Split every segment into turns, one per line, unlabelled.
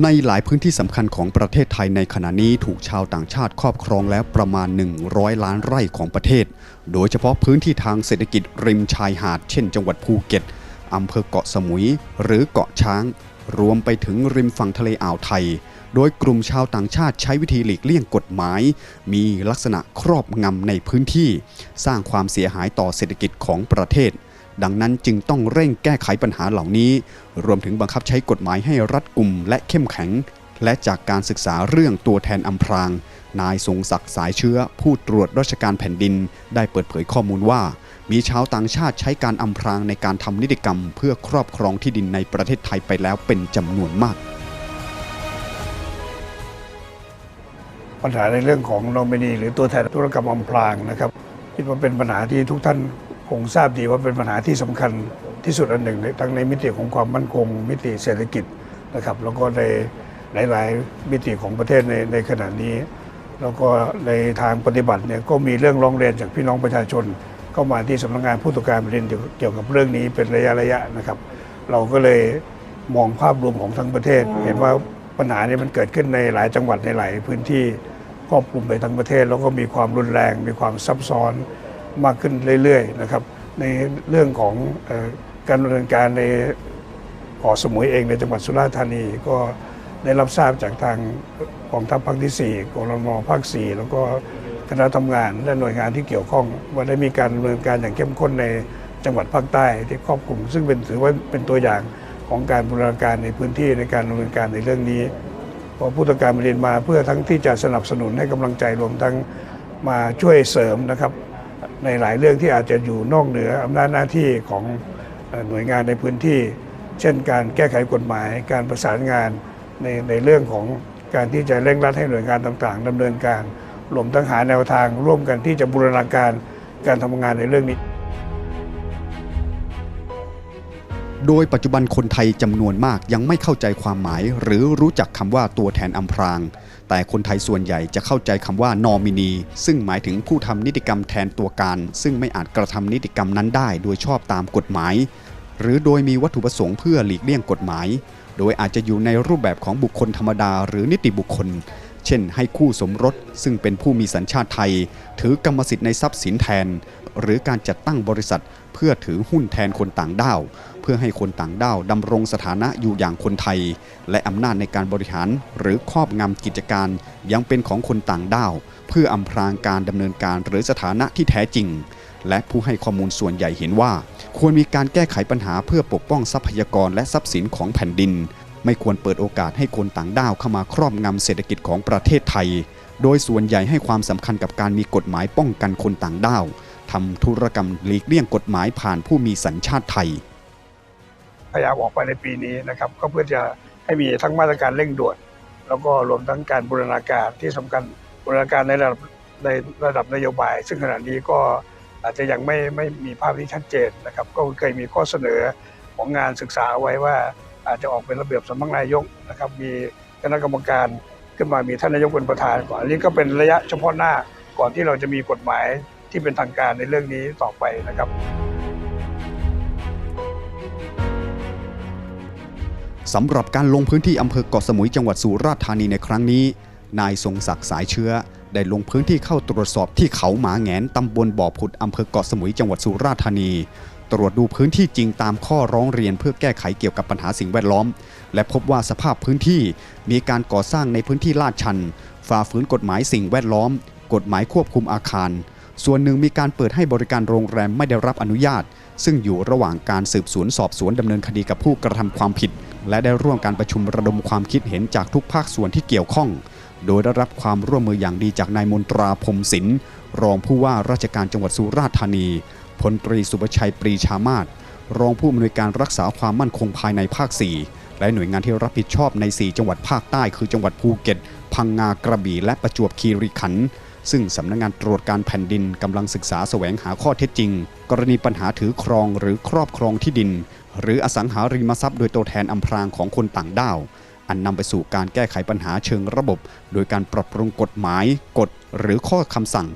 ในหลายพื้นที่สำคัญของประเทศไทยในขณะนี้ถูกชาวต่างชาติครอบครองแล้วประมาณ 100 ล้านไร่ของประเทศ โดยเฉพาะพื้นที่ทางเศรษฐกิจริมชายหาด เช่น จังหวัดภูเก็ตอำเภอเกาะสมุย หรือเกาะช้าง รวมไปถึงริมฝั่งทะเลอ่าวไทย โดยกลุ่มชาวต่างชาติใช้วิธีหลีกเลี่ยงกฎหมาย มีลักษณะครอบงำในพื้นที่ สร้างความเสียหายต่อเศรษฐกิจของประเทศ ดังนั้นจึงต้องเร่งแก้ไขปัญหาเหล่านี้ รวมถึงบังคับใช้กฎหมายให้รัดกุมและเข้มแข็ง และจากการศึกษาเรื่องตัวแทนอำพราง นายทรงศักดิ์สายเชื้อ ผู้ตรวจราชการแผ่นดิน ได้เปิดเผยข้อมูลว่า มีชาวต่างชาติใช้การอำพรางในการทำนิติกรรม เพื่อครอบครองที่ดินในประเทศไทยไปแล้วเป็นจำนวนมาก
ปัญหาในเรื่องของนอมินีหรือตัวแทนธุรกรรมอำพรางนะครับคิดว่าเป็นปัญหาที่ทุกท่าน งทราบดีว่าเป็นปัญหาที่สำคัญที่สุดอันหนึ่งในทั้งในมิติของความมั่นคง มิติเศรษฐกิจนะครับ แล้วก็ในหลาย ๆ มิติของประเทศในในขณะนี้ แล้วก็ในทางปฏิบัติเนี่ยก็มีเรื่องร้องเรียนจากพี่น้องประชาชน เข้ามาที่สำนักงานผู้ตรวจการแผ่นดินเกี่ยวกับเรื่องนี้เป็นระยะระยะนะครับ เราก็เลยมองภาพรวมของทั้งประเทศ เห็นว่าปัญหานี้มันเกิดขึ้นในหลายจังหวัดในหลายพื้นที่ครอบคลุมไปทั้งประเทศ แล้วก็มีความรุนแรง มีความซับซ้อน มากขึ้นเรื่อยๆนะครับในเรื่องของอการดำเนินการในเกาะสมุยเองในจังหวัดสุราษฎร์ธานีก็ได้รับทราบจากทางกองทัพภาคที่ 4กรมภาค 4 แล้วก็คณะทำงานและหน่วยงานที่เกี่ยวข้อง ว่าได้มีการดำเนินการอย่างเข้มข้นในจังหวัดภาคใต้ที่ครอบคลุม ซึ่งเป็นถือว่าเป็นตัวอย่างของการบูรณาการในพื้นที่ในการดำเนินการในเรื่องนี้พอผู้ตรวจการแผ่นดินมาเพื่อทั้งที่จะสนับสนุนให้กำลังใจรวมทั้งมาช่วยเสริมนะครับ ในหลายเรื่องที่อาจจะอยู่นอกเหนืออำนาจหน้าที่ของหน่วยงานในพื้นที่ เช่นการแก้ไขกฎหมาย การประสานงานในในเรื่องของการที่จะเร่งรัดให้หน่วยงานต่างๆดำเนินการรวมทั้งหาแนวทางร่วมกันที่จะบูรณาการการทำงานในเรื่องนี้
โดยปัจจุบันคนไทยจำนวนมากยังไม่เข้าใจความหมาย หรือรู้จักคำว่าตัวแทนอำพราง แต่คนไทยส่วนใหญ่จะเข้าใจคำว่านอมินี ซึ่งหมายถึงผู้ทำนิติกรรมแทนตัวการ ซึ่งไม่อาจกระทำนิติกรรมนั้นได้ โดยชอบตามกฎหมาย หรือโดยมีวัตถุประสงค์เพื่อหลีกเลี่ยงกฎหมาย โดยอาจจะอยู่ในรูปแบบของบุคคลธรรมดา หรือนิติบุคคล เช่น ให้คู่สมรสซึ่งเป็นผู้มีสัญชาติไทย ถือกรรมสิทธิ์ในทรัพย์สินแทน หรือการจัดตั้งบริษัท เพื่อถือหุ้นแทนคนต่างด้าว เพื่อให้คนต่างด้าวดำรงสถานะอยู่อย่างคนไทย และอำนาจในการบริหารหรือครอบงำกิจการยังเป็นของคนต่างด้าว เพื่ออำพรางการดำเนินการหรือสถานะที่แท้จริง และผู้ให้ข้อมูลส่วนใหญ่เห็นว่า ควรมีการแก้ไขปัญหาเพื่อปกป้องทรัพยากรและทรัพย์สินของแผ่นดิน ไม่ควรเปิดโอกาสให้คนต่างด้าวเข้ามาครอบงำเศรษฐกิจของประเทศไทยโดยส่วนใหญ่ให้ความสำคัญกับการมีกฎหมายป้องกันคนต่างด้าว ทำธุรกรรมหลีกเลี่ยงกฎหมายผ่านผู้มีสัญชาติไทย
พยายามออกไปในปีนี้นะครับ ก็เพื่อจะให้มีทั้งมาตรการเร่งด่วน แล้วก็รวมทั้งการบูรณาการที่สำคัญบูรณาการในระดับในระดับนโยบาย ซึ่งขณะนี้ก็อาจจะยังไม่ไม่มีภาพที่ชัดเจนนะครับ ก็เคยมีข้อเสนอของงานศึกษาเอาไว้ว่าอาจจะออกเป็นระเบียบสำนักนายกนะครับ มีคณะกรรมการขึ้นมามีท่านนายกเป็นประธานก่อนอันนี้ก็เป็นระยะเฉพาะหน้าก่อนที่เราจะมีกฎหมาย ที่เป็นทางการในเรื่องนี้ต่อไปนะครับ
สำหรับการลงพื้นที่อำเภอเกาะสมุยจังหวัดสุราษฎร์ธานีในครั้งนี้ นายทรงศักดิ์สายเชื้อ ได้ลงพื้นที่เข้าตรวจสอบที่เขาหมาแงนตำบลบ่อผุดอำเภอเกาะสมุยจังหวัดสุราษฎร์ธานีตรวจดูพื้นที่จริงตามข้อร้องเรียนเพื่อแก้ไขเกี่ยวกับปัญหาสิ่งแวดล้อม และพบว่าสภาพพื้นที่มีการก่อสร้างในพื้นที่ลาดชัน ฝ่าฝืนกฎหมายสิ่งแวดล้อม กฎหมายควบคุมอาคาร ส่วนหนึ่งมีการเปิดให้บริการโรงแรมไม่ได้รับอนุญาต ซึ่งอยู่ระหว่างการสืบสวนสอบสวนดำเนินคดีกับผู้กระทำความผิด และได้ร่วมการประชุมระดมความคิดเห็นจากทุกภาคส่วนที่เกี่ยวข้อง โดยได้รับความร่วมมืออย่างดีจากนายมนตราพรมศิลป์รองผู้ว่าราชการจังหวัดสุราษฎร์ธานีพลตรีสุประชัยปรีชามาศรองผู้อำนวยการรักษาความมั่นคงภายในภาค 4 และหน่วยงานที่รับผิดชอบใน 4 จังหวัดภาคใต้ คือจังหวัดภูเก็ต พังงากระบี่และประจวบคีรีขันธ์ ซึ่งสำนักงงานตรวจการแผ่นดินกำลังศึกษาแสวงหาข้อเท็จจริง กรณีปัญหาถือครองหรือครอบครองที่ดิน หรืออสังหาริมทรัพย์โดยตัวแทนอำพรางของคนต่างด้าว อันนำไปสู่การแก้ไขปัญหาเชิงระบบ โดยการปรับปรุงกฎหมาย กฎหรือข้อคำสั่ง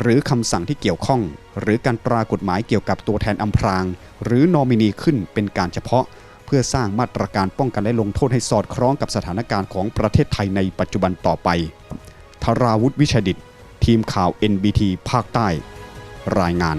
หรือคำสั่งที่เกี่ยวข้อง หรือการตรากฎหมายเกี่ยวกับตัวแทนอำพราง หรือนอมินีขึ้นเป็นการเฉพาะเพื่อสร้างมาตรการป้องกันและลงโทษให้สอดคล้องกับสถานการณ์ของประเทศไทยในปัจจุบันต่อไป ธราวุฒิวิชาดิต ทีมข่าว NBT ภาคใต้ รายงาน